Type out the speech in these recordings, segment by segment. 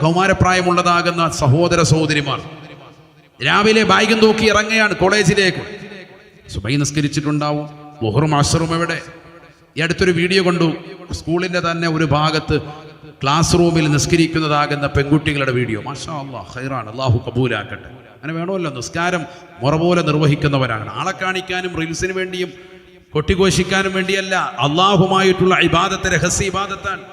കൗമാരപ്രായമുള്ളതാകുന്ന സഹോദര സഹോദരിമാർ. രാവിലെ ബാഗും തൂക്കി ഇറങ്ങുകയാണ് കോളേജിലേക്ക്. സുബൈ നിസ്കരിച്ചിട്ടുണ്ടാവും. മുഹറും അഷറും എവിടെ? ഈ അടുത്തൊരു വീഡിയോ കണ്ടു. സ്കൂളിന്റെ തന്നെ ഒരു ഭാഗത്ത് ക്ലാസ് റൂമിൽ നിസ്കരിക്കുന്നതാകുന്ന പെൺകുട്ടികളുടെ വീഡിയോ. മാഷാ അള്ളാഹ് ഹൈറാണ് അള്ളാഹു കബൂലാക്കട്ടെ. അങ്ങനെ വേണമല്ലോ നിസ്കാരം മുറ പോലെ നിർവഹിക്കുന്നവരാണ് ആളെ കാണിക്കാനും റീൽസിന് വേണ്ടിയും കൊട്ടിഘോഷിക്കാനും വേണ്ടിയല്ല. അള്ളാഹുമായിട്ടുള്ള ഇബാദത്ത് രഹസ്യ ഇബാദത്താണ്.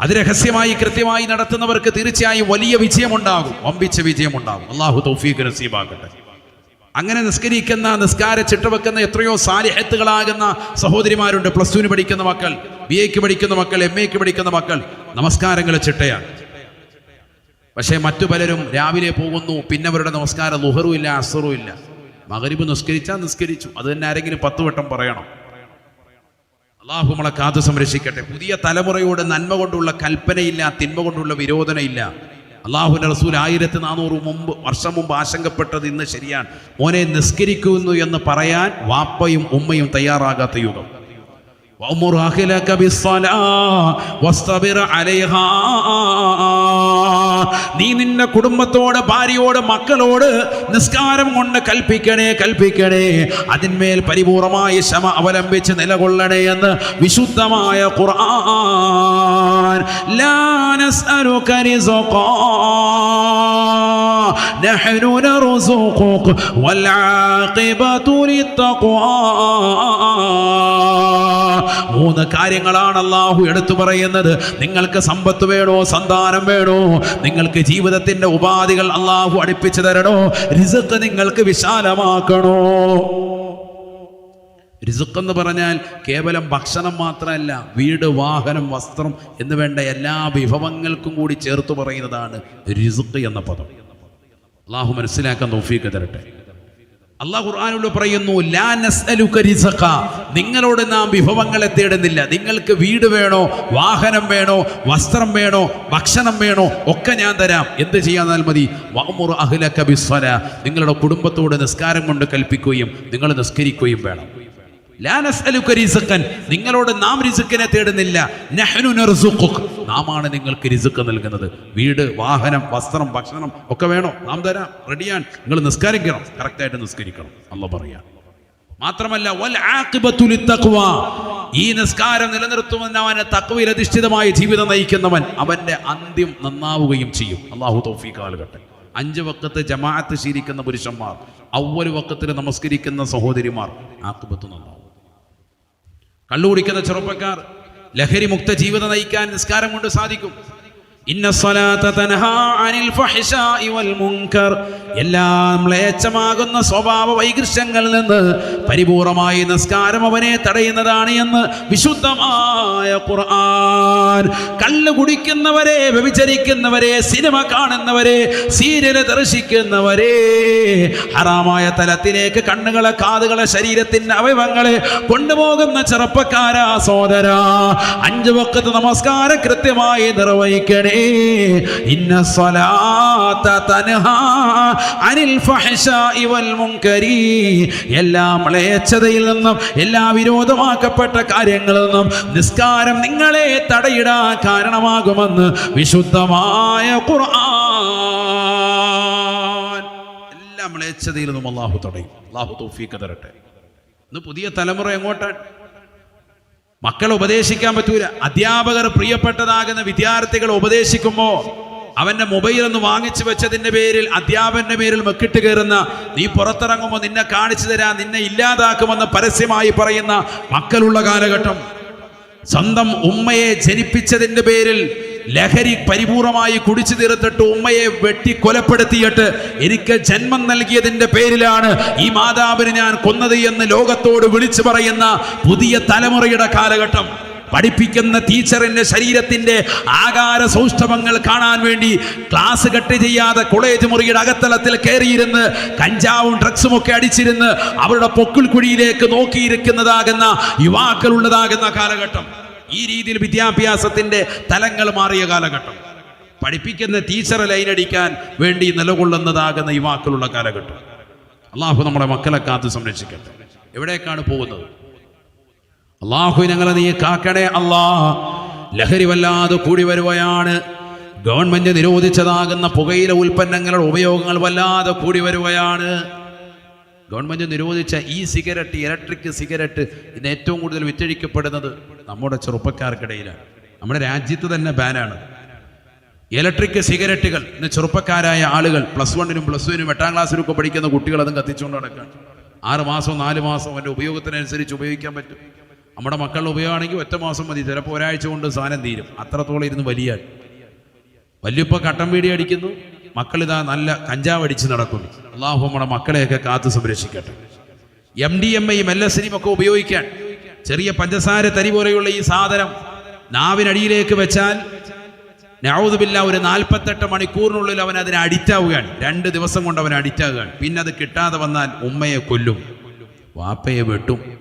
അത് രഹസ്യമായി കൃത്യമായി നടത്തുന്നവർക്ക് തീർച്ചയായും വലിയ വിജയമുണ്ടാകും. വമ്പിച്ച വിജയമുണ്ടാകും. അള്ളാഹു തൗഫീഖ് നസീബാക്കട്ടെ. അങ്ങനെ നിസ്കരിക്കുന്ന നിസ്കാര ചിട്ടവെക്കുന്ന എത്രയോ സാലിഹത്തുകളാകുന്ന സഹോദരിമാരുണ്ട്. പ്ലസ് ടുവിന് പഠിക്കുന്ന മക്കൾ ബി എക്ക് പഠിക്കുന്ന മക്കൾ എം എക്ക് പഠിക്കുന്ന മക്കൾ. നമസ്കാരങ്ങൾ ചിട്ടയാണ്. പക്ഷേ മറ്റു പലരും രാവിലെ പോകുന്നു പിന്നെ അവരുടെ നമസ്കാരം ലുഹറും ഇല്ല അസറും ഇല്ല. മകരിബ് നിസ്കരിച്ചാൽ നിസ്കരിച്ചു. അത് തന്നെ ആരെങ്കിലും പത്ത് വട്ടം പറയണം. അള്ളാഹു നമ്മളെ കാത്തു സംരക്ഷിക്കട്ടെ. പുതിയ തലമുറയോട് നന്മ കൊണ്ടുള്ള കൽപ്പനയില്ല തിന്മ കൊണ്ടുള്ള വിരോധനയില്ല. അള്ളാഹു റസൂൽ ആയിരത്തി നാനൂറ് മുമ്പ് വർഷം മുമ്പ് ആശങ്കപ്പെട്ടത് ഇന്ന് ശരിയാണ്. മോനെ നിസ്കരിക്കുന്നു എന്ന് പറയാൻ വാപ്പയും ഉമ്മയും തയ്യാറാകാത്ത യുഗം. وأمر أهلك بالصلاة واصطبر عليها നീ നിന്റെ കുടുംബത്തോട് ഭാര്യയോട് മക്കളോട് നിസ്കാരം കൊണ്ട് കൽപ്പിക്കണേ കൽപ്പിക്കണേ അതിന്മേൽ പരിപൂർണമായ ക്ഷമ അവലംബിച്ച് നിലകൊള്ളണേ എന്ന് വിശുദ്ധമായ ഖുർആൻ ലാ നസ്അലുക റിസ്ഖാ نحن نرزقك والعاقبة للتقوى മൂന്ന് കാര്യങ്ങളാണ് അള്ളാഹു എടുത്തു പറയുന്നത് നിങ്ങൾക്ക് സമ്പത്ത് വേണോ സന്താനം വേണോ നിങ്ങൾക്ക് ജീവിതത്തിന്റെ ഉപാധികൾ അള്ളാഹു അടുപ്പിച്ചു തരണോ റിസക്ക് നിങ്ങൾക്ക് വിശാലമാക്കണോ റിസുക്ക് എന്ന് പറഞ്ഞാൽ കേവലം ഭക്ഷണം മാത്രമല്ല വീട് വാഹനം വസ്ത്രം എന്ന് വേണ്ട എല്ലാ വിഭവങ്ങൾക്കും കൂടി ചേർത്ത് പറയുന്നതാണ് റിസുക്ക് എന്ന പദം അള്ളാഹു മനസ്സിലാക്കാൻ തോഫീക്ക് തരട്ടെ. അള്ളാഹു ഖുർആാനോട് പറയുന്നു ലാ നിങ്ങളോട് നാം വിഭവങ്ങളെ തേടുന്നില്ല. നിങ്ങൾക്ക് വീട് വേണോ വാഹനം വേണോ വസ്ത്രം വേണോ ഭക്ഷണം വേണോ ഒക്കെ ഞാൻ തരാം. എന്ത് ചെയ്യാന്നാൽ മതി. വഅ്മുർ അഹ്ലക ബിസ്വല നിങ്ങളുടെ കുടുംബത്തോട് നിസ്കാരം കൊണ്ട് കൽപ്പിക്കുകയും നിങ്ങൾ നിസ്കരിക്കുകയും വേണം. നിങ്ങളോട് നാം റിസുക്കിനെ തേടുന്നില്ല. നാമാണ് നിങ്ങൾക്ക് റിസുക്ക് നൽകുന്നത്. വീട് വാഹനം വസ്ത്രം ഭക്ഷണം ഒക്കെ വേണോ? നാം തരാം. റെഡിയാൻ. നിങ്ങൾ നിസ്കരിക്കണം. കറക്റ്റായിട്ട് നിസ്കരിക്കണം. അല്ല പറയാ. മാത്രമല്ല ഈ നിസ്കാരം നിലനിർത്തുന്നവന് തക്വയിൽ അധിഷ്ഠിതമായ ജീവിതം നയിക്കുന്നവൻ അവന്റെ അന്ത്യം നന്നാവുകയും ചെയ്യും. അള്ളാഹു തൗഫീഖ് കാലഘട്ടം അഞ്ച് വക്കത്ത് ജമാഅത്ത് ശീലിക്കുന്ന പുരുഷന്മാർ അവൽ വക്കത്തിൽ നമസ്കരിക്കുന്ന സഹോദരിമാർ ആക്കുബത്ത് നന്നാവും. കള്ളുകുടിക്കുന്ന ചെറുപ്പക്കാർ ലഹരി മുക്ത ജീവിതം നയിക്കാൻ നിസ്കാരം കൊണ്ട് സാധിക്കും. എല്ലാം മ്ലേച്ഛമാകുന്ന സ്വഭാവ വൈകൃഷ്യങ്ങളിൽ നിന്ന് പരിപൂർണമായി നിസ്കാരം അവനെ തടയുന്നതാണ് എന്ന് വിശുദ്ധമായ ഖുർആൻ. കള്ള് കുടിക്കുന്നവരെ വ്യഭിചരിക്കുന്നവരെ സിനിമ കാണുന്നവരെ സീരിയൽ ദർശിക്കുന്നവരെ ഹറാമായ തലത്തിലേക്ക് കണ്ണുകളെ കാതുകളെ ശരീരത്തിന്റെ അവയവങ്ങളെ കൊണ്ടുപോകുന്ന ചെറുപ്പക്കാരാ സോദരാ അഞ്ചു വക്കത്ത് നമസ്കാരം കൃത്യമായി നിർവഹിക്കണേ. ഇന്ന അനിൽ വൽ മുങ്കരി എല്ലാ മ്ലേച്ഛതയിൽ നിന്നും എല്ലാ വിരോധമാക്കപ്പെട്ട കാര്യങ്ങളിൽ നിന്നും നിസ്കാരം നിങ്ങളെ തടയിടാൻ കാരണമാകുമെന്ന് വിശുദ്ധമായ ഖുർആൻ. എല്ലാ മ്ലേച്ഛതയിൽ നിന്നും അള്ളാഹു തടയും. അള്ളാഹു തൗഫീഖ് തരട്ടെ. ഇന്ന് പുതിയ തലമുറ എങ്ങോട്ടാണ്? മക്കളെ ഉപദേശിക്കാൻ പറ്റൂല. അധ്യാപകർ പ്രിയപ്പെട്ടതാകുന്ന വിദ്യാർത്ഥികൾ ഉപദേശിക്കുമ്പോൾ അവന്റെ മൊബൈൽ ഒന്ന് വാങ്ങിച്ചു വെച്ചതിന്റെ പേരിൽ അധ്യാപകന്റെ പേരിൽ മെക്കിട്ട് കയറുന്ന നീ പുറത്തിറങ്ങുമ്പോൾ നിന്നെ കാണിച്ചു തരാ നിന്നെ ഇല്ലാതാക്കുമെന്ന് പരസ്യമായി പറയുന്ന മക്കളുള്ള കാലഘട്ടം. സ്വന്തം ഉമ്മയെ ജനിപ്പിച്ചതിന്റെ പേരിൽ ലഹരി പരിപൂർണമായി കുടിച്ചു തീർത്തിട്ട് ഉമ്മയെ വെട്ടി കൊലപ്പെടുത്തിയിട്ട് എനിക്ക് ജന്മം നൽകിയതിന്റെ പേരിലാണ് ഈ മാതാവിനെ ഞാൻ കൊന്നത് എന്ന് ലോകത്തോട് വിളിച്ചു പറയുന്ന പുതിയ തലമുറയുടെ കാലഘട്ടം. പഠിപ്പിക്കുന്ന ടീച്ചറിന്റെ ശരീരത്തിന്റെ ആകാര സൗഷ്ഠവങ്ങൾ കാണാൻ വേണ്ടി ക്ലാസ് കട്ട് ചെയ്യാതെ കോളേജ് മുറിയുടെ അകത്തലത്തിൽ കയറിയിരുന്ന് കഞ്ചാവും ഡ്രഗ്സും ഒക്കെ അടിച്ചിരുന്ന് അവരുടെ പൊക്കിൾ കുഴിയിലേക്ക് നോക്കിയിരിക്കുന്നതാകുന്ന യുവാക്കളുള്ളതാകുന്ന കാലഘട്ടം. ഈ രീതിയിൽ വിദ്യാഭ്യാസത്തിന്റെ തലങ്ങൾ മാറിയ കാലഘട്ടം. പഠിപ്പിക്കുന്ന ടീച്ചറെ ലൈനടിക്കാൻ വേണ്ടി നിലകൊള്ളുന്നതാകുന്ന യുവാക്കളുള്ള കാലഘട്ടം. അള്ളാഹു നമ്മുടെ മക്കളെ കാത്ത് സംരക്ഷിക്കട്ടെ. എവിടേക്കാണ് പോകുന്നത്? അള്ളാഹു ഞങ്ങളെ നീ കാക്കണേ അള്ളാഹ് ലഹരി വല്ലാതെ കൂടി വരുവയാണ്. ഗവൺമെന്റ് നിരോധിച്ചതാകുന്ന പുകയില ഉൽപ്പന്നങ്ങളുടെ ഉപയോഗങ്ങൾ വല്ലാതെ കൂടി വരുകയാണ് ഗവൺമെന്റ് നിരോധിച്ച ഈ സിഗരറ്റ് ഇലക്ട്രിക് സിഗരറ്റ് ഇന്ന് ഏറ്റവും കൂടുതൽ വിറ്റഴിക്കപ്പെടുന്നത് നമ്മുടെ ചെറുപ്പക്കാർക്കിടയിലാണ്. നമ്മുടെ രാജ്യത്ത് തന്നെ ബാനാണ് ഇലക്ട്രിക് സിഗരറ്റുകൾ ഇന്ന് ചെറുപ്പക്കാരായ ആളുകൾ പ്ലസ് വണ്ണിനും പ്ലസ് ടുവിനും എട്ടാം ക്ലാസ്സിലും ഒക്കെ പഠിക്കുന്ന കുട്ടികൾ അതും കത്തിച്ചുകൊണ്ട് നടക്കുകയാണ്. ആറ് മാസം നാല് മാസം അതിന്റെ ഉപയോഗത്തിനനുസരിച്ച് ഉപയോഗിക്കാൻ പറ്റും. നമ്മുടെ മക്കളുടെ ഉപയോഗമാണെങ്കിൽ ഒറ്റ മാസം മതി. ചിലപ്പോൾ ഒരാഴ്ച കൊണ്ട് സാധനം തീരും. അത്രത്തോളം ഇരുന്ന് വലിയ വല്യപ്പ കട്ടൻ പീടി അടിക്കുന്നു. മക്കളിതാ നല്ല കഞ്ചാവ് അടിച്ച് നടക്കുന്നു. അള്ളാഹു നമ്മുടെ മക്കളെയൊക്കെ കാത്തു സംരക്ഷിക്കട്ടെ. എം ഡി എം ഐയും എൽ എസ് ഒക്കെ ഉപയോഗിക്കാൻ ചെറിയ പഞ്ചസാര തരി പോലെയുള്ള ഈ സാധനം നാവിനടിയിലേക്ക് വെച്ചാൽ നൗദുബില്ല ഒരു നാൽപ്പത്തെട്ട് മണിക്കൂറിനുള്ളിൽ അവൻ അതിനെ അഡിക്റ്റ് ആവുകയാണ് രണ്ട് ദിവസം കൊണ്ട് അവൻ അഡിക്റ്റ് ആവുകയാണ് പിന്നെ അത് കിട്ടാതെ വന്നാൽ ഉമ്മയെ കൊല്ലും. വാപ്പയെ വെട്ടും.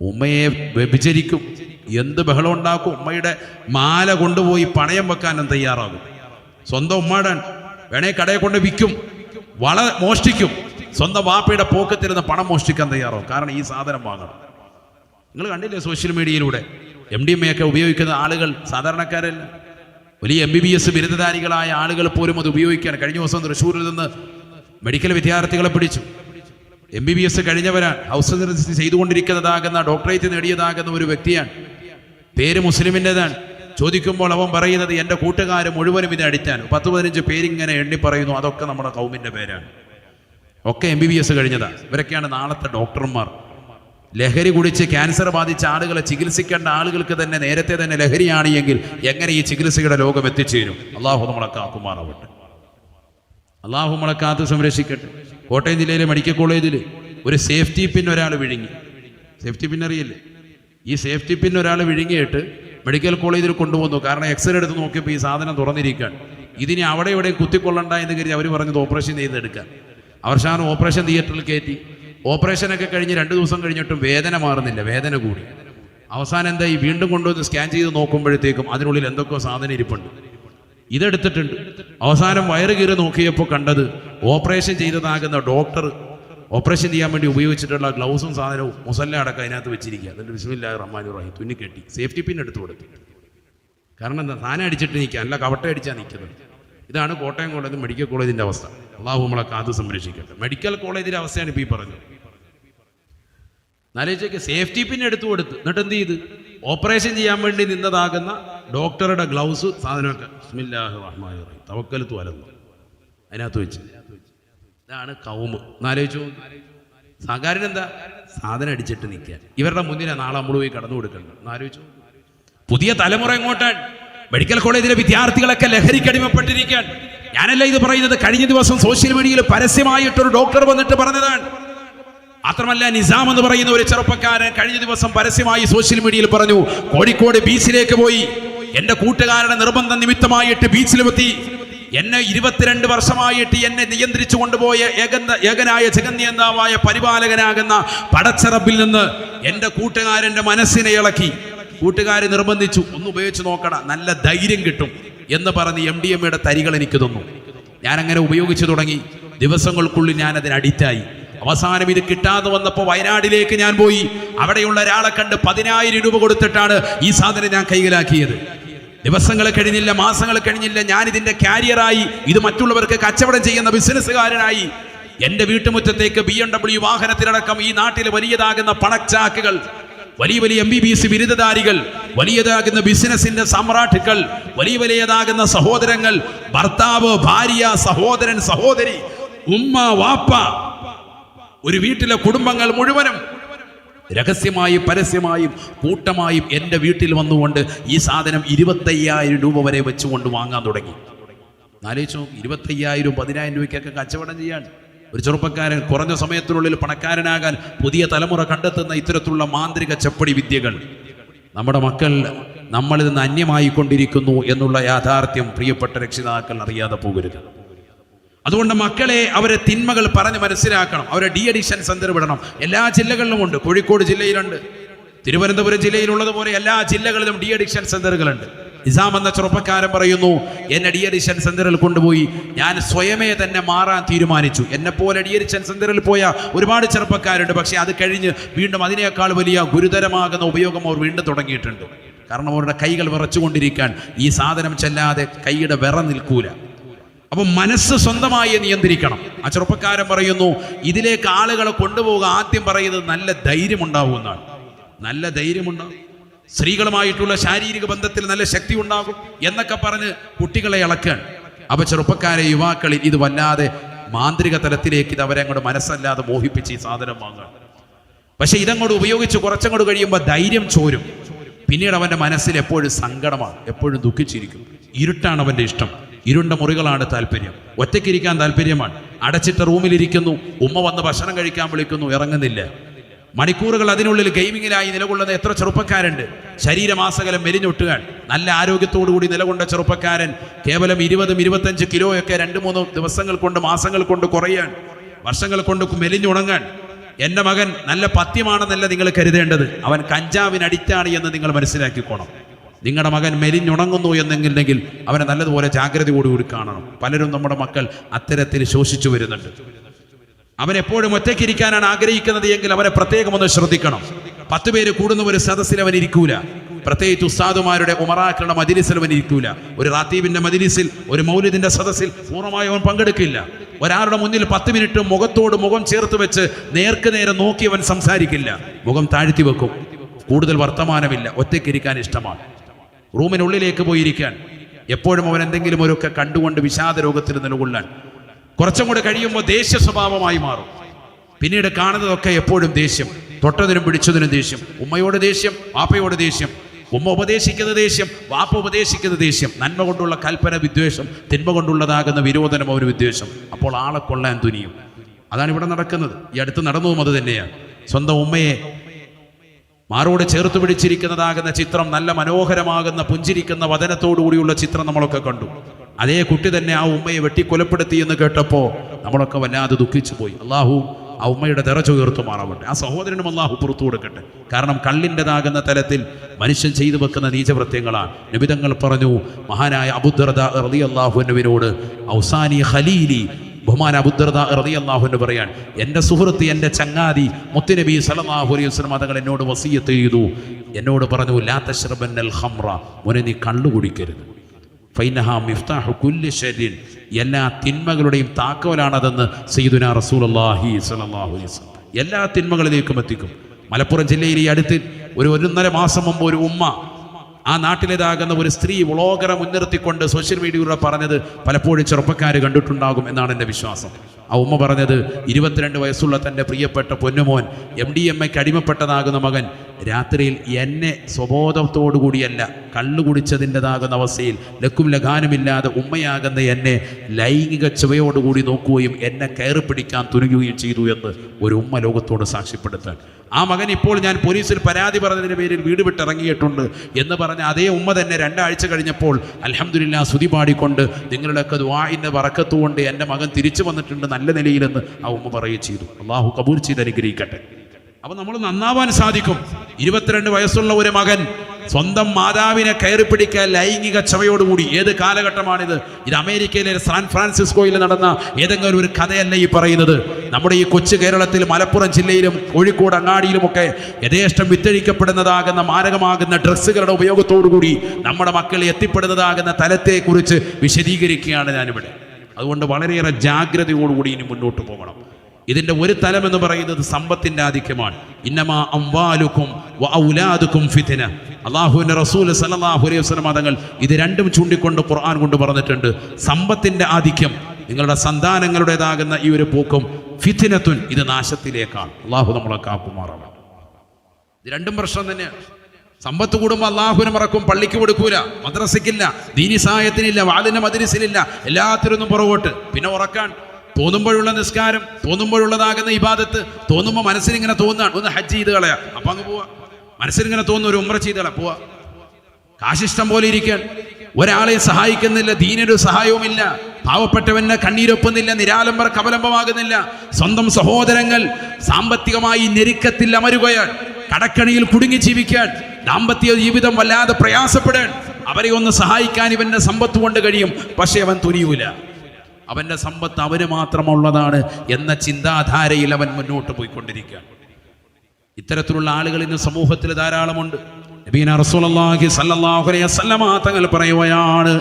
ഉമ്മയെ വ്യഭിചരിക്കും. എന്ത് ബഹളം ഉണ്ടാക്കും? ഉമ്മയുടെ മാല കൊണ്ടുപോയി പണയം വെക്കാനും തയ്യാറാകും. സ്വന്തം ഉമ്മാടാൻ വേണേ കടയെ കൊണ്ട് വിൽക്കും. വള മോഷ്ടിക്കും. സ്വന്തം വാപ്പയുടെ പോക്കത്തിരുന്ന് പണം മോഷ്ടിക്കാൻ തയ്യാറാവും. കാരണം ഈ സാധനം വാങ്ങണം. നിങ്ങൾ കണ്ടില്ലേ സോഷ്യൽ മീഡിയയിലൂടെ? എം ഡി എം എ ഉപയോഗിക്കുന്ന ആളുകൾ സാധാരണക്കാരല്ല. വലിയ എം ബി ബി എസ് ബിരുദധാരികളായ ആളുകൾ പോലും അത് ഉപയോഗിക്കാൻ കഴിഞ്ഞ ദിവസം തൃശ്ശൂരിൽ നിന്ന് മെഡിക്കൽ വിദ്യാർത്ഥികളെ പിടിച്ചു. എം ബി ബി എസ് കഴിഞ്ഞവരാണ്. ഹൗസ് ചെയ്തുകൊണ്ടിരിക്കുന്നതാകുന്ന ഡോക്ടറേറ്റ് നേടിയതാകുന്ന ഒരു വ്യക്തിയാണ്. പേര് മുസ്ലിമിന്റെതാണ്. ചോദിക്കുമ്പോൾ അവൻ പറയുന്നത് എന്റെ കൂട്ടുകാർ മുഴുവനും ഇത് അടിച്ചാൽ പത്ത് പതിനഞ്ച് പേരിങ്ങനെ എണ്ണി പറയുന്നു അതൊക്കെ നമ്മുടെ കൗമിന്റെ പേരാണ്. ഒക്കെ എം ബി ബി എസ് കഴിഞ്ഞതാണ് ഇവരൊക്കെയാണ് നാളത്തെ ഡോക്ടർമാർ. ലഹരി കുടിച്ച് ക്യാൻസർ ബാധിച്ച ആളുകളെ ചികിത്സിക്കേണ്ട ആളുകൾക്ക് തന്നെ നേരത്തെ തന്നെ ലഹരിയാണ് എങ്കിൽ എങ്ങനെ ഈ ചികിത്സയുടെ ലോകം എത്തിച്ചേരും? അള്ളാഹു നമ്മളെ കാക്കുമാറാവട്ടെ അള്ളാഹു നമ്മളെ കാത്ത് സംരക്ഷിക്കട്ടെ. കോട്ടയം ജില്ലയിലെ മെഡിക്കൽ കോളേജിൽ ഒരു സേഫ്റ്റി പിൻ ഒരാൾ വിഴുങ്ങി. സേഫ്റ്റി പിൻ അറിയില്ലേ? ഈ സേഫ്റ്റി പിൻ ഒരാൾ വിഴുങ്ങിയിട്ട് മെഡിക്കൽ കോളേജിൽ കൊണ്ടുവന്നു. കാരണം എക്സ്റേ എടുത്ത് നോക്കിയപ്പോൾ ഈ സാധനം തുറന്നിരിക്കുകയാണ്. ഇതിനി അവിടെ ഇവിടെ കുത്തിക്കൊള്ളണ്ട എന്ന് കരുതി അവർ പറഞ്ഞത് ഓപ്പറേഷൻ ചെയ്തെടുക്കാൻ. അവസാനം ഓപ്പറേഷൻ തിയേറ്ററിൽ കയറ്റി. ഓപ്പറേഷനൊക്കെ കഴിഞ്ഞ് രണ്ട് ദിവസം കഴിഞ്ഞിട്ടും വേദന മാറുന്നില്ല വേദന കൂടി. അവസാനം എന്താ ഈ വീണ്ടും കൊണ്ടുവന്ന് സ്കാൻ ചെയ്ത് നോക്കുമ്പോഴത്തേക്കും അതിനുള്ളിൽ എന്തൊക്കെയോ സാധനം ഇരിപ്പുണ്ട്. ഇതെടുത്തിട്ടുണ്ട്. അവസാനം വയറ് കീറി നോക്കിയപ്പോൾ കണ്ടത് ഓപ്പറേഷൻ ചെയ്തതാകുന്ന ഡോക്ടർ ഓപ്പറേഷൻ ചെയ്യാൻ വേണ്ടി ഉപയോഗിച്ചിട്ടുള്ള ഗ്ലൗസും സാധനവും മുസല്ല അടക്കം അതിനകത്ത് വെച്ചിരിക്കുക. അതിന്റെ വിശ്വമില്ലാതെ റഹ്മാൻ റഹീം തുന്നി കെട്ടി. സേഫ്റ്റി പിൻ എടുത്തു കൊടുത്തു കാരണം എന്താ? സാധനം അടിച്ചിട്ട് നിൽക്കുക. അല്ല കവട്ട അടിച്ചാൽ നിൽക്കുന്നത്. ഇതാണ് കോട്ടയം കോളേജ് മെഡിക്കൽ കോളേജിന്റെ അവസ്ഥ. അള്ളാഹു നമ്മളെ കാത്ത് സംരക്ഷിക്കട്ടെ. മെഡിക്കൽ കോളേജിന്റെ അവസ്ഥയാണ് ഇപ്പോൾ ഈ പറഞ്ഞത് നാലേച്ചയ്ക്ക് സേഫ്റ്റി പിൻ എടുത്തു കൊടുത്ത്. എന്നിട്ട് എന്ത് ചെയ്ത്? ഓപ്പറേഷൻ ചെയ്യാൻ വേണ്ടി നിന്നതാകുന്ന ഡോക്ടറുടെ ഗ്ലൗസ് സാധനമൊക്കെ റഹ്മാൻ റഹീം തവക്കലത്ത് വലന്നു. അതിനകത്ത് വെച്ച്. ഇതാണ് കൗമ്. എന്നാലോചിച്ചു. സാധാരണ എന്താ സാധനം അടിച്ചിട്ട് നിൽക്കുക. ഇവരുടെ മുന്നിലാണ് നാളെ നമ്മൾ പോയി കടന്നു കൊടുക്കേണ്ടത്. എന്നാലോചിച്ചു. പുതിയ തലമുറ എങ്ങോട്ടാണ്? മെഡിക്കൽ കോളേജിലെ വിദ്യാർത്ഥികളൊക്കെ ലഹരിക്കടിമപ്പെട്ടിരിക്കാൻ ഞാനല്ല ഇത് പറയുന്നത്? കഴിഞ്ഞ ദിവസം സോഷ്യൽ മീഡിയയിൽ പരസ്യമായിട്ടൊരു ഡോക്ടർ വന്നിട്ട് പറഞ്ഞതാണ്. മാത്രമല്ല നിസാം എന്ന് പറയുന്ന ഒരു ചെറുപ്പക്കാരൻ കഴിഞ്ഞ ദിവസം പരസ്യമായി സോഷ്യൽ മീഡിയയിൽ പറഞ്ഞു കോഴിക്കോട് ബീച്ചിലേക്ക് പോയി. എന്റെ കൂട്ടുകാരുടെ നിർബന്ധ നിമിത്തമായിട്ട് ബീച്ചിലുമെത്തി എന്നെ ഇരുപത്തിരണ്ട് വർഷമായിട്ട് എന്നെ നിയന്ത്രിച്ചു കൊണ്ടുപോയ ഏകന്ത ഏകനായ ജഗന്യന്താവായ പരിപാലകനാകുന്ന പടച്ചറബിൽ നിന്ന് എന്റെ കൂട്ടുകാരന്റെ മനസ്സിനെ ഇളക്കി. കൂട്ടുകാരെ നിർബന്ധിച്ചു. ഒന്ന് ഉപയോഗിച്ച് നോക്കണം നല്ല ധൈര്യം കിട്ടും എന്ന് പറഞ്ഞ് എം ഡി എമ്മയുടെ തരികൾ എനിക്ക് തന്നു. ഞാനങ്ങനെ ഉപയോഗിച്ചു തുടങ്ങി. ദിവസങ്ങൾക്കുള്ളിൽ ഞാൻ അതിന് അഡിക്റ്റായി. അവസാനം ഇത് കിട്ടാതെ വന്നപ്പോൾ വയനാടിലേക്ക് ഞാൻ പോയി. അവിടെയുള്ള ഒരാളെ കണ്ട് പതിനായിരം രൂപ കൊടുത്തിട്ടാണ് ഈ സാധനം ഞാൻ കൈകലാക്കിയത് ദിവസങ്ങൾ കഴിഞ്ഞില്ല മാസങ്ങൾ കഴിഞ്ഞില്ല ഞാൻ ഇതിന്റെ കാരിയറായി ഇത് മറ്റുള്ളവർക്ക് കച്ചവടം ചെയ്യുന്ന ബിസിനസ്സുകാരനായി എന്റെ വീട്ടുമുറ്റത്തേക്ക് ബി എം ഡബ്ല്യു വാഹനത്തിലടക്കം ഈ നാട്ടിൽ വലിയതാകുന്ന പണച്ചാക്കുകൾ വലിയ വലിയ എം ബി ബി എസ് ബിരുദധാരികൾ വലിയതാകുന്ന ബിസിനസിന്റെ സമ്രാട്ടുക്കൾ വലിയ വലിയതാകുന്ന സഹോദരങ്ങൾ ഭർത്താവ് ഭാര്യ സഹോദരൻ സഹോദരി ഉമ്മ വാപ്പ ഒരു വീട്ടിലെ കുടുംബങ്ങൾ മുഴുവനും രഹസ്യമായും പരസ്യമായും കൂട്ടമായും എന്റെ വീട്ടിൽ വന്നുകൊണ്ട് ഈ സാധനം ഇരുപത്തയ്യായിരം രൂപ വരെ വെച്ചുകൊണ്ട് വാങ്ങാൻ തുടങ്ങി. ആലോചിച്ചു ഇരുപത്തയ്യായിരം പതിനായിരം രൂപയ്ക്കൊക്കെ കച്ചവടം ചെയ്യാൻ. ഒരു ചെറുപ്പക്കാരൻ കുറഞ്ഞ സമയത്തിനുള്ളിൽ പണക്കാരനാകാൻ പുതിയ തലമുറ കണ്ടെത്തുന്ന ഇത്തരത്തിലുള്ള മാന്ത്രിക ചപ്പടി വിദ്യകൾ. നമ്മുടെ മക്കൾ നമ്മളിൽ നിന്ന് അന്യമായിക്കൊണ്ടിരിക്കുന്നു എന്നുള്ള യാഥാർത്ഥ്യം പ്രിയപ്പെട്ട രക്ഷിതാക്കൾ അറിയാതെ പോകരുത്. അതുകൊണ്ട് മക്കളെ അവരെ തിന്മകൾ പറഞ്ഞ് മനസ്സിലാക്കണം. അവരെ ഡി അഡിക്ഷൻ സെന്റർ വിടണം. എല്ലാ ജില്ലകളിലും ഉണ്ട്. കോഴിക്കോട് ജില്ലയിലുണ്ട്. തിരുവനന്തപുരം ജില്ലയിലുള്ളതുപോലെ എല്ലാ ജില്ലകളിലും ഡി അഡിക്ഷൻ സെന്ററുകളുണ്ട് നിസാം എന്ന ചെറുപ്പക്കാരൻ പറയുന്നു എന്നെ ഡി അഡിക്ഷൻ സെന്ററിൽ കൊണ്ടുപോയി. ഞാൻ സ്വയമേ തന്നെ മാറാൻ തീരുമാനിച്ചു. എന്നെ പോലെ ഡി അഡിക്ഷൻ സെന്ററിൽ പോയ ഒരുപാട് ചെറുപ്പക്കാരുണ്ട്. പക്ഷേ അത് കഴിഞ്ഞ് വീണ്ടും അതിനേക്കാൾ വലിയ ഗുരുതരമാകുന്ന ഉപയോഗം അവർ വീണ്ടും തുടങ്ങിയിട്ടുണ്ട്. കാരണം അവരുടെ കൈകൾ വിറച്ചുകൊണ്ടിരിക്കാൻ ഈ സാധനം ചെല്ലാതെ കൈയുടെ വിറ നിൽക്കൂല. അപ്പൊ മനസ്സ് സ്വന്തമായി നിയന്ത്രിക്കണം. ആ ചെറുപ്പക്കാരൻ പറയുന്നു ഇതിലേക്ക് ആളുകളെ കൊണ്ടുപോകുക ആദ്യം പറയുന്നത് നല്ല ധൈര്യമുണ്ടാവും എന്നാണ്. നല്ല ധൈര്യമുണ്ടാവും. സ്ത്രീകളുമായിട്ടുള്ള ശാരീരിക ബന്ധത്തിൽ നല്ല ശക്തി ഉണ്ടാകും എന്നൊക്കെ പറഞ്ഞ് കുട്ടികളെ ഇളക്കാൻ അപ്പൊ ചെറുപ്പക്കാരെ യുവാക്കളിൽ ഇത് വല്ലാതെ മാന്ത്രിക തലത്തിലേക്ക് ഇത് അവരെ അങ്ങോട്ട് മനസ്സല്ലാതെ മോഹിപ്പിച്ച് ഈ സാധനം വാങ്ങുക. പക്ഷെ ഇതങ്ങോട്ട് ഉപയോഗിച്ച് കുറച്ചങ്ങോട്ട് കഴിയുമ്പോൾ ധൈര്യം ചോരും. പിന്നീട് അവന്റെ മനസ്സിൽ എപ്പോഴും സങ്കടമാണ് എപ്പോഴും ദുഃഖിച്ചിരിക്കും. ഇരുട്ടാണ് അവന്റെ ഇഷ്ടം. ഇരുണ്ട മുറികളാണ് താല്പര്യം. ഒറ്റയ്ക്കിരിക്കാൻ താല്പര്യമാണ്. അടച്ചിട്ട റൂമിലിരിക്കുന്നു. ഉമ്മ വന്ന് ഭക്ഷണം കഴിക്കാൻ വിളിക്കുന്നു. ഇറങ്ങുന്നില്ല. മണിക്കൂറുകൾ അതിനുള്ളിൽ ഗെയിമിങ്ങിലായി നിലകൊള്ളുന്ന എത്ര ചെറുപ്പക്കാരുണ്ട്. ശരീരമാസകലം മെലിഞ്ഞൊട്ടുകൾ നല്ല ആരോഗ്യത്തോടു കൂടി നിലകൊണ്ട ചെറുപ്പക്കാരൻ കേവലം ഇരുപതും ഇരുപത്തഞ്ച് കിലോയൊക്കെ രണ്ട് മൂന്ന് ദിവസങ്ങൾ കൊണ്ട് മാസങ്ങൾ കൊണ്ട് കുറയാൻ വർഷങ്ങൾ കൊണ്ട് മെലിഞ്ഞുണങ്ങാൻ. എന്റെ മകൻ നല്ല പത്യമാണെന്നല്ല നിങ്ങൾ കരുതേണ്ടത്. അവൻ കഞ്ചാവിന് അഡിക്റ്റാണ് എന്ന് നിങ്ങൾ മനസ്സിലാക്കിക്കോണം. നിങ്ങളുടെ മകൻ മെലിഞ്ഞുണങ്ങുന്നു എന്നെങ്കിൽ അവനെ നല്ലതുപോലെ ജാഗ്രതയോടുകൂടി കാണണം. പലരും നമ്മുടെ മക്കൾ അത്തരത്തിൽ ശോഷിച്ചു വരുന്നുണ്ട്. അവൻ എപ്പോഴും ഒറ്റയ്ക്കിരിക്കാനാണ് ആഗ്രഹിക്കുന്നത് എങ്കിൽ അവനെ പ്രത്യേകം ഒന്ന് ശ്രദ്ധിക്കണം. പത്ത് പേര് കൂടുന്ന ഒരു സദസ്സിൽ അവൻ ഇരിക്കൂല. പ്രത്യേകിച്ച് ഉസ്താദുമാരുടെ ഉമറാക്കളുടെ മജിലിസിൽ അവൻ ഇരിക്കൂല. ഒരു റാത്തീബിന്റെ മജിലിസിൽ ഒരു മൗലിദിന്റെ സദസ്സിൽ പൂർണമായി അവൻ പങ്കെടുക്കില്ല. ഒരാളുടെ മുന്നിൽ പത്ത് മിനിറ്റ് മുഖത്തോട് മുഖം ചേർത്ത് വെച്ച് നേർക്ക് നേരെ നോക്കി അവൻ സംസാരിക്കില്ല. മുഖം താഴ്ത്തി വെക്കും. കൂടുതൽ വർത്തമാനമില്ല. ഒറ്റയ്ക്കിരിക്കാൻ ഇഷ്ടമാണ്. റൂമിനുള്ളിലേക്ക് പോയിരിക്കാൻ. എപ്പോഴും അവൻ എന്തെങ്കിലും ഒരുക്കെ കണ്ടുകൊണ്ട് വിഷാദ രോഗത്തിൽ നിലകൊള്ളാൻ. കുറച്ചും കൂടെ കഴിയുമ്പോൾ ദേഷ്യ സ്വഭാവമായി മാറും. പിന്നീട് കാണുന്നതൊക്കെ എപ്പോഴും ദേഷ്യം. തൊട്ടതിനും പിടിച്ചതിനും ദേഷ്യം. ഉമ്മയോട് ദേഷ്യം വാപ്പയോട് ദേഷ്യം. ഉമ്മ ഉപദേശിക്കുന്ന ദേഷ്യം വാപ്പ ഉപദേശിക്കുന്ന ദേഷ്യം. നന്മ കൊണ്ടുള്ള കൽപ്പന വിദ്വേഷം തിന്മ കൊണ്ടുള്ളതാകുന്ന വിരോധനം ഒരു വിദ്വേഷം. അപ്പോൾ ആളെ കൊള്ളാൻ തുനിയും. അതാണ് ഇവിടെ നടക്കുന്നത്. ഈ അടുത്ത് നടന്നതും അത് തന്നെയാണ്. സ്വന്തം ഉമ്മയെ മാറോട് ചേർത്ത് പിടിച്ചിരിക്കുന്നതാകുന്ന ചിത്രം നല്ല മനോഹരമാകുന്ന പുഞ്ചിരിക്കുന്ന വചനത്തോടുകൂടിയുള്ള ചിത്രം നമ്മളൊക്കെ കണ്ടു. അതേ കുട്ടി തന്നെ ആ ഉമ്മയെ വെട്ടിക്കൊലപ്പെടുത്തി എന്ന് കേട്ടപ്പോൾ നമ്മളൊക്കെ വല്ലാതെ ദുഃഖിച്ചു പോയി. അള്ളാഹു ആ ഉമ്മയുടെ തെറ ഉയർത്തു മാറാവട്ടെ. ആ സഹോദരനും അള്ളാഹു പുറത്തു കൊടുക്കട്ടെ. കാരണം കള്ളിന്റെതാകുന്ന തലത്തിൽ മനുഷ്യൻ ചെയ്തു വെക്കുന്ന നീചവൃത്യങ്ങളാണ് നിബിതങ്ങൾ പറഞ്ഞു മഹാനായ അബുദ്ദർദ റതി അള്ളാഹുവിനോട് ഔസാനി ഖലീലി ബഹുമാൻ അബുദ്ദർദ റതി അള്ളാഹുവിന് പറയാൻ എന്റെ സുഹൃത്ത് എന്റെ ചങ്ങാതി മുത്തുനബി സലമാഹു അലൈഹി വസ്ലം തങ്ങൾ എന്നോട് വസീയത്ത് ചെയ്തു. എന്നോട് പറഞ്ഞു ലാ അൽ ഹംറ മുനെ നീ കള്ളു കുടിക്കരുത്. ഫൈനഹ മിഫ്താഹു കുല്ലി ശരീൻ എല്ലാ തിന്മകളുടെയും താക്കോലാണതെന്ന് സയ്യിദുന റസൂലുള്ളാഹി സ്വല്ലല്ലാഹു അലൈഹി വസല്ലം എല്ലാ തിന്മകളിലേക്കും എത്തിക്കും. മലപ്പുറം ജില്ലയിൽ ഈ അടുത്ത് ഒരു ഒന്നര മാസം മുമ്പ് ഒരു ഉമ്മ ആ നാട്ടിലേതാകുന്ന ഒരു സ്ത്രീ വ്ളോഗറെ മുൻനിർത്തിക്കൊണ്ട് സോഷ്യൽ മീഡിയയിലൂടെ പറഞ്ഞത് പലപ്പോഴും ചെറുപ്പക്കാർ കണ്ടിട്ടുണ്ടാകും എന്നാണ് എന്റെ വിശ്വാസം. ആ ഉമ്മ പറഞ്ഞത് ഇരുപത്തിരണ്ട് വയസ്സുള്ള തന്റെ പ്രിയപ്പെട്ട പൊന്നുമോൻ എം ഡി എം എക്ക് അടിമപ്പെട്ടതാകുന്ന മകൻ രാത്രിയിൽ എന്നെ സ്വബോധത്തോടു കൂടിയല്ല കള്ളു കുടിച്ചതിന്റെതാകുന്ന അവസ്ഥയിൽ ലക്കും ലഗാനുമില്ലാതെ ഉമ്മയാകുന്ന എന്നെ ലൈംഗിക ചുവയോടുകൂടി നോക്കുകയും എന്നെ കയറി പിടിക്കാൻ തുനിയുകയും ചെയ്തു എന്ന് ഒരു ഉമ്മ ലോകത്തോട് സാക്ഷ്യപ്പെടുത്താൻ. ആ മകൻ ഇപ്പോൾ ഞാൻ പോലീസിൽ പരാതി പറഞ്ഞതിന്റെ പേരിൽ വീട് വിട്ടിറങ്ങിയിട്ടുണ്ട് എന്ന് പറഞ്ഞ അതേ ഉമ്മ തന്നെ രണ്ടാഴ്ച കഴിഞ്ഞപ്പോൾ അലഹമില്ല സ്തുതി പാടിക്കൊണ്ട് നിങ്ങളുടെയൊക്കെ ദ്വായിന്റെ വറക്കത്തുകൊണ്ട് എന്റെ മകൻ തിരിച്ചു വന്നിട്ടുണ്ട് നല്ല നിലയിലെന്ന് ആ ഉമ്മ പറയുകയും ചെയ്തു. അള്ളാഹു കബൂർ ചെയ്ത് അനുഗ്രഹിക്കട്ടെ. അപ്പൊ നമ്മൾ നന്നാവാൻ സാധിക്കും. ഇരുപത്തിരണ്ട് വയസ്സുള്ള ഒരു മകൻ സ്വന്തം മാതാവിനെ കയറി പിടിക്കാൻ ലൈംഗിക ക്ഷമയോടുകൂടി ഏത് കാലഘട്ടമാണിത്? ഇത് അമേരിക്കയിലെ സാൻ ഫ്രാൻസിസ്കോയിൽ നടന്ന ഏതെങ്കിലും ഒരു കഥയല്ല ഈ പറയുന്നത്? നമ്മുടെ ഈ കൊച്ചു കേരളത്തിൽ മലപ്പുറം ജില്ലയിലും കോഴിക്കോട് അങ്ങാടിയിലുമൊക്കെ യഥേഷ്ടം വിറ്റഴിക്കപ്പെടുന്നതാകുന്ന മാരകമാകുന്ന ഡ്രസ്സുകളുടെ ഉപയോഗത്തോടുകൂടി നമ്മുടെ മക്കൾ എത്തിപ്പെടുന്നതാകുന്ന തലത്തെക്കുറിച്ച് വിശദീകരിക്കുകയാണ് ഞാനിവിടെ. അതുകൊണ്ട് വളരെയേറെ ജാഗ്രതയോടുകൂടി ഇനി മുന്നോട്ട് പോകണം. ഇതിന്റെ ഒരു തലം എന്ന് പറയുന്നത് സമ്പത്തിന്റെ ആധിക്യമാണ്. ഇന്നമാ അംവാലുക്കും ഔലാദുക്കും ഫിത്ന. അള്ളാഹുവിന്റെ റസൂൽ സല്ലല്ലാഹു അലൈഹി വസല്ലം തങ്ങൾ ഇത് രണ്ടും ചൂണ്ടിക്കൊണ്ട് ഖുർആൻ കൊണ്ട് പറഞ്ഞിട്ടുണ്ട്. സമ്പത്തിന്റെ ആധിക്യം നിങ്ങളുടെ സന്താനങ്ങളുടേതാകുന്ന ഈ ഒരു പൂക്കും ഫിത്തിനത്തുൻ ഇത് നാശത്തിലേക്കാണ്. അള്ളാഹു നമ്മളെ കാക്കുമാറാണ്. ഇത് രണ്ടും പ്രശ്നം തന്നെയാണ്. സമ്പത്ത് കൂടുമ്പോൾ അള്ളാഹുവിനെ മറക്കും പള്ളിക്ക് കൊടുക്കൂല മദ്രസയ്ക്കില്ല ദീനി സഹായത്തിനില്ല വാലിന് മദ്രസിലില്ല എല്ലാത്തിനൊന്നും പുറകോട്ട്. പിന്നെ ഉറക്കാൻ തോന്നുമ്പോഴുള്ള നിസ്കാരം തോന്നുമ്പോഴുള്ളതാകുന്ന ഇബാദത്ത് തോന്നുമ്പോൾ മനസ്സിനിങ്ങനെ തോന്നുകയാണ്. ഒന്ന് ഹജ്ജ് ചെയ്ത് കളയാ. അപ്പൊ അങ്ങ് പോവാ. മനസ്സിനിങ്ങനെ തോന്നുന്നു ഒരു ഉമ്ര ചെയ്ത് കളയാ. പോവാ. കാശിഷ്ടം പോലെ ഇരിക്കാൻ. ഒരാളെ സഹായിക്കുന്നില്ല ദീനൊരു സഹായവുമില്ല പാവപ്പെട്ടവന് കണ്ണീരൊപ്പുന്നില്ല നിരാലംബർ കവലംബമാകുന്നില്ല സ്വന്തം സഹോദരങ്ങൾ സാമ്പത്തികമായി ഞെരുക്കത്തിൽ അമരുകയാൽ കടക്കണിയിൽ കുടുങ്ങി ജീവിക്കാൻ ദാമ്പത്യ ജീവിതം വല്ലാതെ പ്രയാസപ്പെടാൻ അവരെ ഒന്ന് സഹായിക്കാൻ ഇവന്റെ സമ്പത്ത് കൊണ്ട് കഴിയും. പക്ഷേ അവൻ തുനിയൂല. അവന്റെ സമ്പത്ത് അവന് മാത്രമുള്ളതാണ് എന്ന ചിന്താധാരയിൽ അവൻ മുന്നോട്ട് പോയിക്കൊണ്ടിരിക്കുകയാണ്. ഇത്തരത്തിലുള്ള ആളുകൾ ഇന്ന് സമൂഹത്തിൽ ധാരാളമുണ്ട്. നബീന അലൈഹി വസല്ലമ തങ്ങൾ പറയുകയാണ്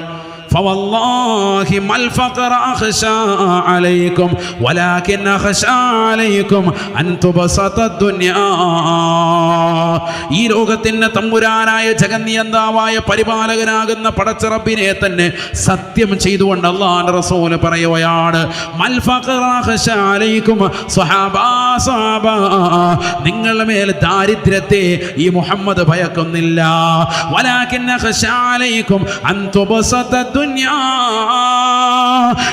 فوالله ما الفقر أخشى عليكم ولكن أخشى عليكم أن تبسط الدنيا ഈ ലോകത്തിന്റെ തമ്പുരാനായ ജഗന്നിയന്താവായ പരിപാലകനാകുന്ന പടച്ചിറപ്പിനെ തന്നെ സത്യം ചെയ്തുകൊണ്ട് അള്ളാഹ് റസൂല് പറയുകയാണ് മൽ ഫഖറ അഖ്ശ അലൈക്കും സ്വഹാബാ സ്വഹാബാ നിങ്ങളുടെ മേൽ ദാരിദ്ര്യത്തെ ഈ മുഹമ്മദ് ഭയക്കുന്നില്ല വലാകിൻ അഖ്ശ അലൈക്കും അൻ തുബസത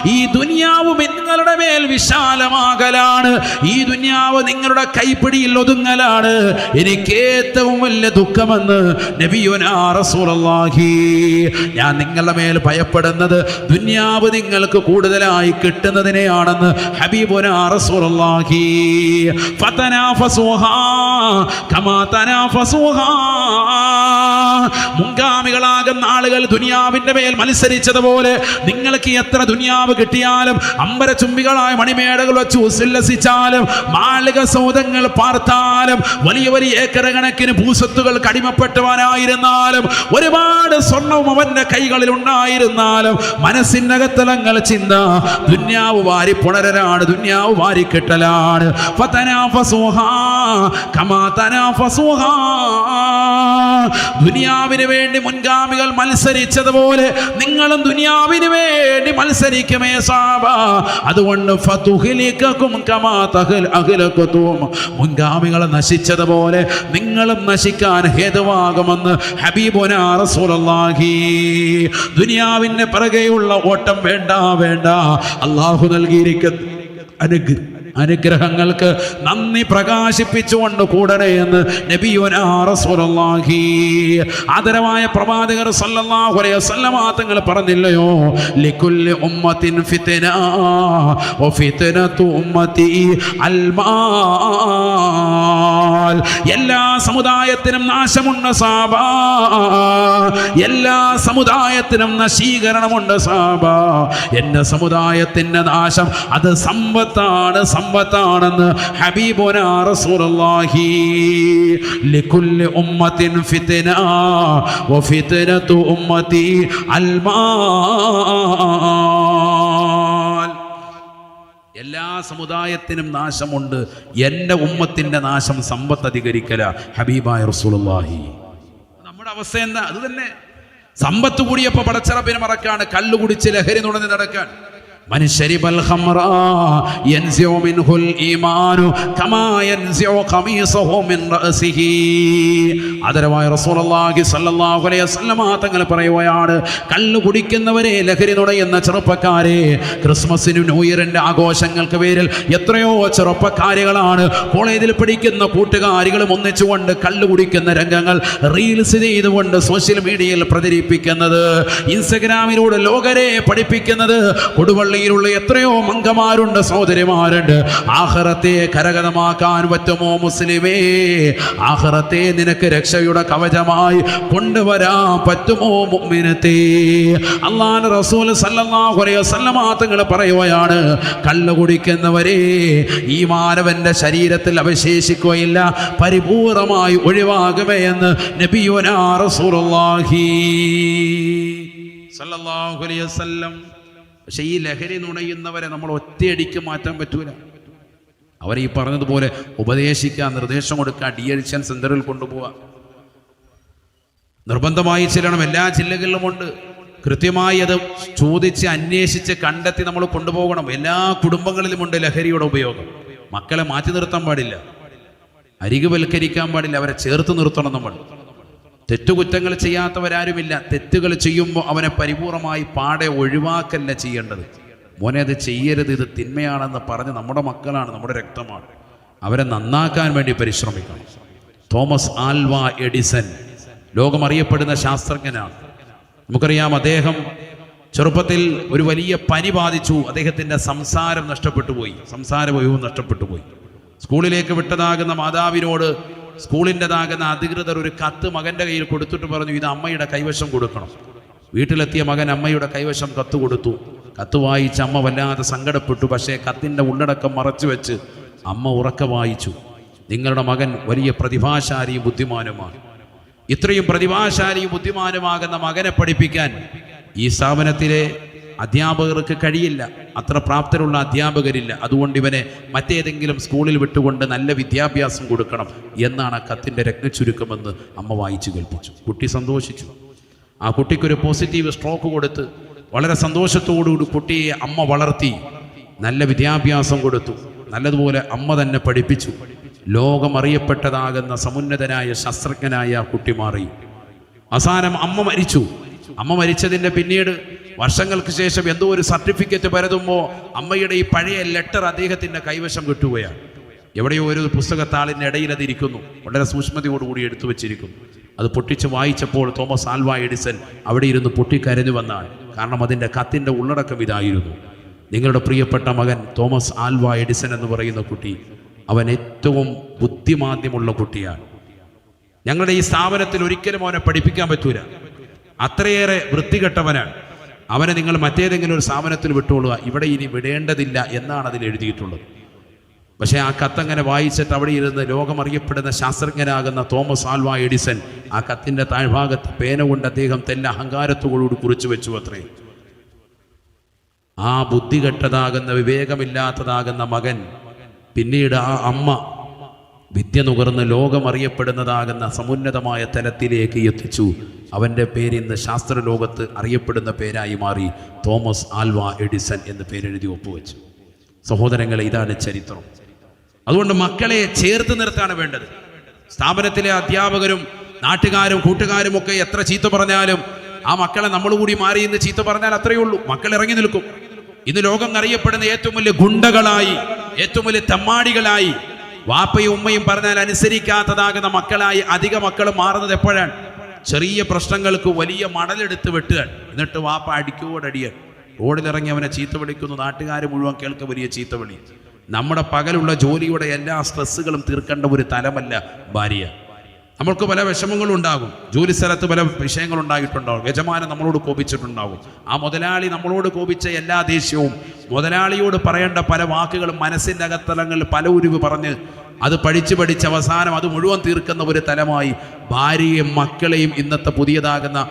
ഈ ദുനിയാവ് നിങ്ങളുടെ മേൽ വിശാലമാകലാണ്. ഈ ദുനിയാവ് നിങ്ങളുടെ കൈപ്പിടിയിൽ ഒതുങ്ങലാണ്. എനിക്ക് ഏറ്റവും വലിയ ദുഃഖമെന്ന് നബിയുനാ റസൂലുള്ളാഹി. ഞാൻ നിങ്ങളുടെ മേൽ ഭയപ്പെടുന്നത് ദുന്യാവ് നിങ്ങൾക്ക് കൂടുതലായി കിട്ടുന്നതിനെയാണെന്ന് ഹബീബുനാ റസൂലുള്ളാഹി. ഫതനാഫസുഹാ കമാ തനാഫസുഹാ മുൻഗാമികളാകുന്ന ആളുകൾ ദുനിയാവിന്റെ മേൽ മത്സരിച്ചതുപോലെ നിങ്ങൾക്ക് എത്ര ദുനിയാവ് കിട്ടിയാലും അമ്പരചുംബികളായ മണിമേടകൾ വെച്ച് ഉല്ലസിച്ചാലും മാളിക സൗദങ്ങൾ പാർത്താലും വലിയ വലിയ ഏക്കര കണക്കിന് ഭൂസത്തുകൾ കടിമപ്പെട്ടവനായിരുന്നാലും ഒരുപാട് സ്വർണവും അവന്റെ കൈകളിൽ ഉണ്ടായിരുന്നാലും മനസ്സിനകത്തലങ്ങൾ ചിന്ത ദുന്യാവ് വാരി പുണരനാണ് ദുന്യാവ് വാരി കെട്ടലാണ്. ദുനിയാവിന് വേണ്ടി മുൻഗാമികൾ മത്സരിച്ചതുപോലെ നിങ്ങളും ദുനിയാവിന് വേണ്ടി മത്സരിക്കുമേ സാബ. അതുകൊണ്ട് മുൻഗാമികളെ നശിച്ചതുപോലെ നിങ്ങളും നശിക്കാൻ ഹേതുവാകുമെന്ന് ഹബീബുന റസൂലുള്ളാഹി. ദുനിയാവിന്റെ പിറകെയുള്ള ഓട്ടം വേണ്ട വേണ്ട. അള്ളാഹു നൽകിയിരിക്കുന്ന അനുഗ്രഹം അനുഗ്രഹങ്ങൾക്ക് നന്ദി പ്രകാശിപ്പിച്ചുകൊണ്ട് കൂടണേ എന്ന് നബിയുനാഹി ആദരവായ പ്രവാചകർ സല്ലല്ലാഹു അലൈഹി വസല്ലമ തങ്ങൾ പറഞ്ഞില്ലയോ? ഉമ്മത്തിൻ അൽമാൽ. എല്ലാ സമുദായത്തിനും നാശമുണ്ട് സാബ. എല്ലാ സമുദായത്തിനും നശീകരണമുണ്ട് സാബ. എന്റെ സമുദായത്തിന്റെ നാശം അത് സമ്പത്താണ് സമ്പത്താണെന്ന് ഹബീബുന റസൂലുള്ളാഹി ഉമ്മത്തിൻ എല്ലാ സമുദായത്തിനും നാശമുണ്ട്. എന്റെ ഉമ്മത്തിന്റെ നാശം സമ്പത്ത് അധികരിക്കല ഹബീബായ റസൂലുള്ളാഹി. നമ്മുടെ അവസ്ഥ എന്താ? അത് തന്നെ. സമ്പത്ത് കൂടിയപ്പോൾ പടച്ചറപ്പിന് മറക്കാണ്. കല്ലുകുടിച്ച് ലഹരി നുണഞ്ഞ് നടക്കാൻ. من شرب الخمر ينزع منه الإيمان كما ينزع قميصه من رأسه ആദരവായ റസൂലുള്ളാഹി സ്വല്ലല്ലാഹു അലൈഹി വസല്ലമ തങ്ങൾ പറയുകയാണ് കള്ളു കുടിക്കുന്നവരെ ലഹരി നുണയുന്ന ചെറുപ്പക്കാരെ ക്രിസ്മസിനും ന്യൂ ഇയറിന്റെ ആഘോഷങ്ങൾക്ക് പേരിൽ എത്രയോ ചെറുപ്പക്കാരികളാണ് കോളേജിൽ പഠിക്കുന്ന കൂട്ടുകാരികളും ഒന്നിച്ചുകൊണ്ട് കള്ളു കുടിക്കുന്ന രംഗങ്ങൾ റീൽസ് ചെയ്തുകൊണ്ട് സോഷ്യൽ മീഡിയയിൽ പ്രചരിപ്പിക്കുന്നത് ഇൻസ്റ്റഗ്രാമിലൂടെ ലോകരെ പഠിപ്പിക്കുന്നത് കൊടുവള്ളിയിലുള്ള എത്രയോ മംഗമാരുണ്ട് സഹോദരിമാരുണ്ട്. ആഹ്റത്തെ കരകതമാക്കാൻ പറ്റുമോ മുസ്ലിമേ? ആഹ്റത്തെ നിനക്ക് രക്ഷയുടെ കവചമായി കൊണ്ടുവരാൻ പറ്റുമോ മുമ്മിനത്തെ അള്ളാൻ റസൂൽ സല്ലല്ലാഹു അലൈഹി വസല്ലമ തങ്ങൾ പറയുകയാണ് കള്ളു കുടിക്കുന്നവരെ ഈ മാനവന്റെ ശരീരത്തിൽ അവശേഷിക്കുകയില്ല പരിപൂർണമായി ഒഴിവാകുകയെന്ന് നബിയുനാ റസൂലുള്ളാഹി സല്ലല്ലാഹു അലൈഹി വസല്ലം പക്ഷെ ഈ ലഹരി നുണയുന്നവരെ നമ്മൾ ഒറ്റയടിക്ക് മാറ്റാൻ പറ്റൂല. അവരെ ഈ പറഞ്ഞതുപോലെ ഉപദേശിക്കുക നിർദ്ദേശം കൊടുക്കുക ഡി എഡിഷൻ സെന്ററിൽ കൊണ്ടുപോവുക. നിർബന്ധമായി ചെല്ലണം. എല്ലാ ജില്ലകളിലുമുണ്ട് കൃത്യമായി അത് ചോദിച്ച് അന്വേഷിച്ച് കണ്ടെത്തി നമ്മൾ കൊണ്ടുപോകണം. എല്ലാ കുടുംബങ്ങളിലുമുണ്ട് ലഹരിയുടെ ഉപയോഗം. മക്കളെ മാറ്റി നിർത്താൻ പാടില്ല. അരികുവൽക്കരിക്കാൻ പാടില്ല. അവരെ ചേർത്ത് നിർത്തണം നമ്മൾ. തെറ്റുകുറ്റങ്ങൾ ചെയ്യാത്തവരാരുമില്ല. തെറ്റുകൾ ചെയ്യുമ്പോൾ അവനെ പരിപൂർണമായി പാടെ ഒഴിവാക്കല്ല ചെയ്യേണ്ടത്? മോനെ അത് ചെയ്യരുത്. ഇത് തിന്മയാണെന്ന് പറഞ്ഞ് നമ്മുടെ മക്കളാണ് നമ്മുടെ രക്തമാണ്. അവരെ നന്നാക്കാൻ വേണ്ടി പരിശ്രമിക്കണം. തോമസ് ആൽവ എഡിസൺ ലോകമറിയപ്പെടുന്ന ശാസ്ത്രജ്ഞനാണ്. നമുക്കറിയാം അദ്ദേഹം ചെറുപ്പത്തിൽ ഒരു വലിയ പനി ബാധിച്ചു. അദ്ദേഹത്തിന്റെ സംസാരം നഷ്ടപ്പെട്ടു പോയി. സംസാര വൈവും നഷ്ടപ്പെട്ടു പോയി. സ്കൂളിലേക്ക് വിട്ടതാകുന്ന മാതാവിനോട് സ്കൂളിന്റെതാകുന്ന അധികൃതർ ഒരു കത്ത് മകന്റെ കയ്യിൽ കൊടുത്തിട്ട് പറഞ്ഞു ഇത് അമ്മയുടെ കൈവശം കൊടുക്കണം. വീട്ടിലെത്തിയ മകൻ അമ്മയുടെ കൈവശം കത്ത് കൊടുത്തു. കത്ത് വായിച്ച് അമ്മ വല്ലാതെ സങ്കടപ്പെട്ടു. പക്ഷേ കത്തിന്റെ ഉള്ളടക്കം മറച്ചു വെച്ച് അമ്മ ഉറക്ക വായിച്ചു. നിങ്ങളുടെ മകൻ വലിയ പ്രതിഭാശാലിയും ബുദ്ധിമാനുമാണ്. ഇത്രയും പ്രതിഭാശാലിയും ബുദ്ധിമാനുമാകുന്ന മകനെ പഠിപ്പിക്കാൻ ഈ സ്ഥാപനത്തിലെ അധ്യാപകർക്ക് കഴിയില്ല. അത്ര പ്രാപ്തരുള്ള അധ്യാപകരില്ല. അതുകൊണ്ട് ഇവനെ മറ്റേതെങ്കിലും സ്കൂളിൽ വിട്ടുകൊണ്ട് നല്ല വിദ്യാഭ്യാസം കൊടുക്കണം എന്നാണ് ആ കത്തിന്റെ രത്നച്ചുരുക്കമെന്ന് അമ്മ വായിച്ചു കേൾപ്പിച്ചു. കുട്ടി സന്തോഷിച്ചു. ആ കുട്ടിക്കൊരു പോസിറ്റീവ് സ്ട്രോക്ക് കൊടുത്ത് വളരെ സന്തോഷത്തോടുകൂടി കുട്ടിയെ അമ്മ വളർത്തി നല്ല വിദ്യാഭ്യാസം കൊടുത്തു. നല്ലതുപോലെ അമ്മ തന്നെ പഠിപ്പിച്ചു. ലോകമറിയപ്പെട്ടതാകുന്ന സമുന്നതനായ ശാസ്ത്രജ്ഞനായ കുട്ടി മാറി. അവസാനം അമ്മ മരിച്ചു. അമ്മ മരിച്ചതിന്റെ പിന്നീട് വർഷങ്ങൾക്ക് ശേഷം എന്തോ ഒരു സർട്ടിഫിക്കറ്റ് പരതുമ്പോൾ അമ്മയുടെ ഈ പഴയ ലെറ്റർ അദ്ദേഹത്തിന്റെ കൈവശം കിട്ടുകയാണ്. എവിടെയോ ഒരു പുസ്തകത്താളിന്റെ ഇടയിൽ അതിരിക്കുന്നു വളരെ സൂക്ഷ്മതയോടുകൂടി എടുത്തു വെച്ചിരിക്കുന്നു. അത് പൊട്ടിച്ച് വായിച്ചപ്പോൾ തോമസ് ആൽവ എഡിസൺ അവിടെ ഇരുന്ന് പൊട്ടിക്കരഞ്ഞു വന്നാണ്. കാരണം അതിന്റെ കത്തിന്റെ ഉള്ളടക്കം ഇതായിരുന്നു. നിങ്ങളുടെ പ്രിയപ്പെട്ട മകൻ തോമസ് ആൽവ എഡിസൺ എന്ന് പറയുന്ന കുട്ടി അവൻ ഏറ്റവും ബുദ്ധിമാന്ദ്യമുള്ള കുട്ടിയാണ്. ഞങ്ങളുടെ ഈ സ്ഥാപനത്തിൽ ഒരിക്കലും അവനെ പഠിപ്പിക്കാൻ പറ്റൂല. അത്രയേറെ വൃത്തികെട്ടവനാണ്. അവനെ നിങ്ങൾ മറ്റേതെങ്കിലും ഒരു സ്ഥാപനത്തിൽ വിട്ടുകൊള്ളുക ഇവിടെ ഇനി വിടേണ്ടതില്ല എന്നാണ് അതിൽ എഴുതിയിട്ടുള്ളത്. പക്ഷേ ആ കത്തങ്ങനെ വായിച്ചിട്ട് അവിടെ ഇരുന്ന് ലോകമറിയപ്പെടുന്ന ശാസ്ത്രജ്ഞനാകുന്ന തോമസ് ആൽവ എഡിസൺ ആ കത്തിന്റെ താഴ്ഭാഗത്ത് പേന കൊണ്ട് അദ്ദേഹം തെല്ല അഹങ്കാരത്തോടുകൂടി കുറിച്ചു വെച്ചു അത്രേ. ആ ബുദ്ധികെട്ടതാകുന്ന വിവേകമില്ലാത്തതാകുന്ന മകൻ പിന്നീട് ആ അമ്മ വിദ്യ നുകർന്ന് ലോകമറിയപ്പെടുന്നതാകുന്ന സമുന്നതമായ തലത്തിലേക്ക് എത്തിച്ചു. അവന്റെ പേര് ഇന്ന് ശാസ്ത്രലോകത്ത് അറിയപ്പെടുന്ന പേരായി മാറി തോമസ് ആൽവ എഡിസൺ എന്ന് പേരെഴുതി ഒപ്പുവെച്ചു. സഹോദരങ്ങളെ ഇതാണ് ചരിത്രം. അതുകൊണ്ട് മക്കളെ ചേർത്ത് നിർത്താണ് വേണ്ടത്. സ്ഥാപനത്തിലെ അധ്യാപകരും നാട്ടുകാരും കൂട്ടുകാരും ഒക്കെ എത്ര ചീത്ത പറഞ്ഞാലും ആ മക്കളെ നമ്മൾ കൂടി മാറി ഇന്ന് ചീത്ത പറഞ്ഞാൽ അത്രയേ ഉള്ളൂ. മക്കൾ ഇറങ്ങി നിൽക്കും. ഇന്ന് ലോകം അറിയപ്പെടുന്ന ഏറ്റവും വലിയ ഗുണ്ടകളായി ഏറ്റവും വലിയ തെമ്മാടികളായി വാപ്പയും ഉമ്മയും പറഞ്ഞാൽ അനുസരിക്കാത്തതാകുന്ന മക്കളായി അധിക മക്കൾ മാറുന്നത് എപ്പോഴാണ്? ചെറിയ പ്രശ്നങ്ങൾക്ക് വലിയ മടലെടുത്ത് വെട്ടുക എന്നിട്ട് വാപ്പ അടിക്കോടടിയ റോഡിലിറങ്ങി അവനെ ചീത്ത വിളിക്കുന്നു. നാട്ടുകാർ മുഴുവൻ കേൾക്ക വലിയ ചീത്ത വിളി. നമ്മുടെ പകലുള്ള ജോലിയുടെ എല്ലാ സ്ട്രെസ്സുകളും തീർക്കേണ്ട ഒരു തലമല്ല ഭാര്യ. നമ്മൾക്ക് പല വിഷമങ്ങളും ഉണ്ടാകും. ജോലി സ്ഥലത്ത് പല വിഷയങ്ങൾ ഉണ്ടായിട്ടുണ്ടാകും. യജമാനൻ നമ്മളോട് കോപിച്ചിട്ടുണ്ടാകും. ആ മുതലാളി നമ്മളോട് കോപിച്ച എല്ലാ ദേഷ്യവും മുതലാളിയോട് പറയേണ്ട പല വാക്കുകളും മനസ്സിന്റെ അകത്തലങ്ങളിൽ പല ഉരുവ് പറഞ്ഞ് അത് പഠിച്ച് പഠിച്ച് അവസാനം അത് മുഴുവൻ തീർക്കുന്ന ഒരു തലമായി ഭാര്യയും മക്കളെയും ഇന്നത്തെ പുതിയതാകുന്ന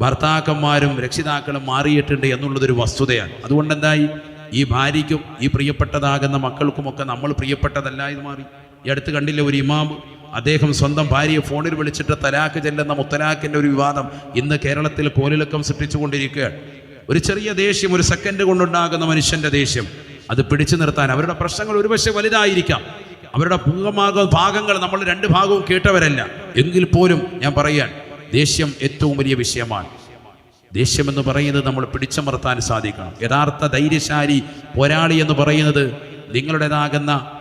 ഭർത്താക്കന്മാരും രക്ഷിതാക്കളും മാറിയിട്ടുണ്ട് എന്നുള്ളതൊരു വസ്തുതയാണ്. അതുകൊണ്ട് എന്തായി ഈ ഭാര്യയ്ക്കും ഈ പ്രിയപ്പെട്ടതാകുന്ന മക്കൾക്കുമൊക്കെ നമ്മൾ പ്രിയപ്പെട്ടതല്ല ഇത് മാറി. ഈ അടുത്ത് കണ്ടില്ല ഒരു ഇമാം അദ്ദേഹം സ്വന്തം ഭാര്യയെ ഫോണിൽ വിളിച്ചിട്ട് തലാക്ക് ചെല്ലുന്ന മുത്തലാഖിന്റെ ഒരു വിവാദം ഇന്ന് കേരളത്തിൽ കോലിലക്കം സൃഷ്ടിച്ചുകൊണ്ടിരിക്കുകയാണ്. ഒരു ചെറിയ ദേഷ്യം ഒരു സെക്കൻഡ് കൊണ്ടുണ്ടാകുന്ന മനുഷ്യന്റെ ദേഷ്യം. അത് പിടിച്ചു നിർത്താൻ അവരുടെ പ്രശ്നങ്ങൾ ഒരുപക്ഷെ വലുതായിരിക്കാം. അവരുടെ പൂർവമാക ഭാഗങ്ങൾ നമ്മൾ രണ്ട് ഭാഗവും കേട്ടവരല്ല. എങ്കിൽ പോലും ഞാൻ പറയാൻ ദേഷ്യം ഏറ്റവും വലിയ വിഷയമാണ്. ദേഷ്യമെന്ന് പറയുന്നത് നമ്മൾ പിടിച്ചമർത്താൻ സാധിക്കണം. യഥാർത്ഥ ധൈര്യശാലി പോരാളി എന്ന് പറയുന്നത് നിങ്ങളുടേതാകുന്ന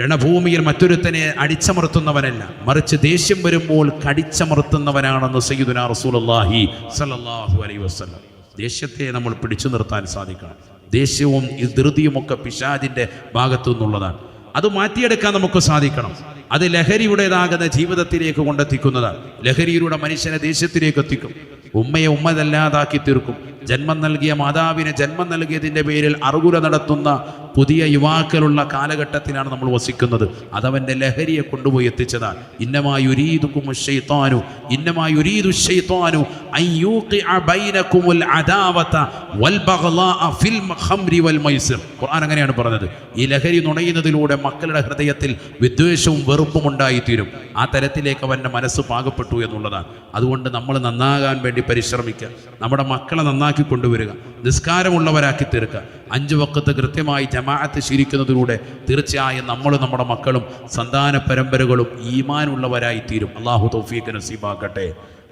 രണഭൂമിയിൽ മറ്റൊരുത്തനെ അടിച്ചമർത്തുന്നവനല്ല. മറിച്ച് ദേഷ്യം വരുമ്പോൾ കടിച്ചമർത്തുന്നവനാണെന്ന് സയ്യിദുന റസൂലുള്ളാഹി സലാഹു അലൈ വസ്ലം ദേഷ്യത്തെ നമ്മൾ പിടിച്ചു നിർത്താൻ സാധിക്കണം. ദേഷ്യവും ധൃതിയുമൊക്കെ പിശാദിന്റെ ഭാഗത്തു നിന്നുള്ളതാണ്. അത് മാറ്റിയെടുക്കാൻ നമുക്ക് സാധിക്കണം. അത് ലഹരിയുടേതാകുന്ന ജീവിതത്തിലേക്ക് കൊണ്ടെത്തിക്കുന്നതാണ്. ലഹരിയിലൂടെ മനുഷ്യനെ ദേഷ്യത്തിലേക്ക് എത്തിക്കും. ഉമ്മയെ ഉമ്മതല്ലാതാക്കി തീർക്കും. ജന്മം നൽകിയ മാതാവിനെ ജന്മം നൽകിയതിന്റെ പേരിൽ അറുകുല നടത്തുന്ന പുതിയ യുവാക്കളുള്ള കാലഘട്ടത്തിലാണ് നമ്മൾ വസിക്കുന്നത്. അതവന്റെ ലഹരിയെ കൊണ്ടുപോയി എത്തിച്ചതാണ്. ഇന്നമായി ഉരീതുക്കും ഷെയ്ത്താനു ഇന്നമായി ഉരീദു ഷെയ്ത്താനു ഖുർആൻ അങ്ങനെയാണ് പറഞ്ഞത്. ഈ ലഹരി നുണയുന്നതിലൂടെ മക്കളുടെ ഹൃദയത്തിൽ വിദ്വേഷവും വെറുപ്പും ഉണ്ടായിത്തീരും. ആ തരത്തിലേക്ക് അവന്റെ മനസ്സ് പാകപ്പെട്ടു എന്നുള്ളതാണ്. അതുകൊണ്ട് നമ്മൾ നന്നാകാൻ വേണ്ടി പരിശ്രമിക്കുക. നമ്മുടെ മക്കളെ നന്നാക്കി കൊണ്ടുവരിക. നിസ്കാരമുള്ളവരാക്കി തീർക്കുക. അഞ്ച് വക്കത്ത് കൃത്യമായി ജമാഅത്ത് ശീലിക്കുന്നതിലൂടെ തീർച്ചയായും നമ്മളും നമ്മുടെ മക്കളും സന്താന പരമ്പരകളും ഈമാനുള്ളവരായി തീരും അള്ളാഹു തൗഫീഖ് നസീബാക്കട്ടെ.